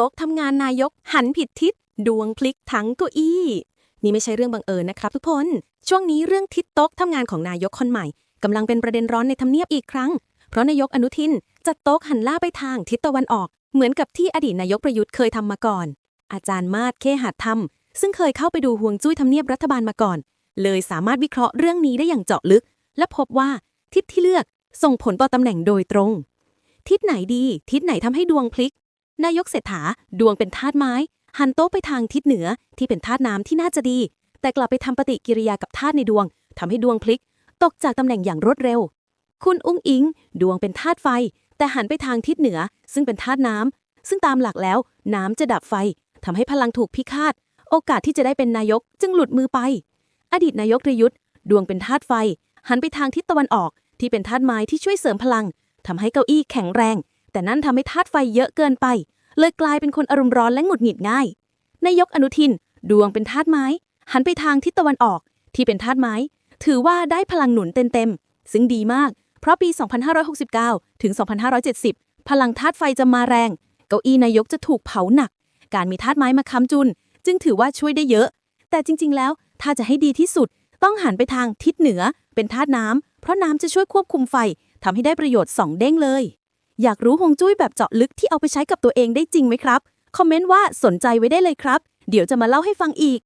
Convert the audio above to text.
โต๊ะทำงานนายก หันผิดทิศ ดวงพลิกทั้งเก้าอี้ นี่ไม่ใช่เรื่องบังเอิญนะครับทุกคน ช่วงนี้เรื่องทิศโต๊ะทำงานของนายกคนใหม่กำลังเป็นประเด็นร้อนในทำเนียบอีกครั้ง เพราะนายกอนุทินจัดโต๊ะหันล่าไปทางทิศตะวันออก เหมือนกับที่อดีตนายกประยุทธ์เคยทำมาก่อน อาจารย์มาศเคหัดธรรม ซึ่งเคยเข้าไปดูห่วงจุ้ยทำเนียบรัฐบาลมาก่อน เลยสามารถวิเคราะห์เรื่องนี้ได้อย่างเจาะลึก และพบว่าทิศที่เลือกส่งผลต่อตำแหน่งโดยตรง ทิศไหนดี ทิศไหนทำให้ดวงพลิก นายกเศรษฐาดวงเป็นธาตุไม้ หันโต๊ะไปทางทิศเหนือที่เป็นธาตุน้ำที่น่าจะดี แต่กลับไปทำปฏิกิริยากับธาตุในดวงทำให้ดวงพลิก ตกจากตำแหน่งอย่างรวดเร็ว คุณอุ้งอิง ดวงเป็นธาตุไฟ แต่หันไปทางทิศเหนือ ซึ่งเป็นธาตุน้ำซึ่งตามหลักแล้ว น้ำจะดับไฟทำให้พลังถูกพิฆาต โอกาสที่จะได้เป็นนายกจึงหลุดมือไป อดีตนายกรยุทธ์ดวงเป็นธาตุไฟ หันไปทางทิศตะวันออกที่เป็นธาตุไม้ที่ช่วยเสริมพลังทำให้เก้าอี้แข็งแรง แต่นั่นทำให้ธาตุไฟเยอะเกินไป เลยกลายเป็นคนอารมณ์ร้อนและหงุดหงิดง่าย นายกอนุทิน ดวงเป็นธาตุไม้ หันไปทางทิศตะวันออก ที่เป็นธาตุไม้ ถือว่าได้พลังหนุนเต็มๆ ซึ่งดีมาก เพราะปี 2569 ถึง 2570 พลังธาตุไฟจะมาแรง เก้าอี้นายกจะถูกเผาหนัก การมีธาตุไม้มาค้ำจุน จึงถือว่าช่วยได้เยอะ แต่จริง ๆ แล้วถ้าจะให้ดีที่สุด ต้องหันไปทางทิศเหนือ เป็นธาตุน้ำเพราะน้ำจะช่วยควบคุมไฟทำให้ได้ประโยชน์สองเด้งเลย อยากรู้ฮวงจุ้ยแบบเจาะลึกที่เอาไปใช้กับตัวเองได้จริงไหมครับ คอมเมนต์ว่าสนใจไว้ได้เลยครับ เดี๋ยวจะมาเล่าให้ฟังอีก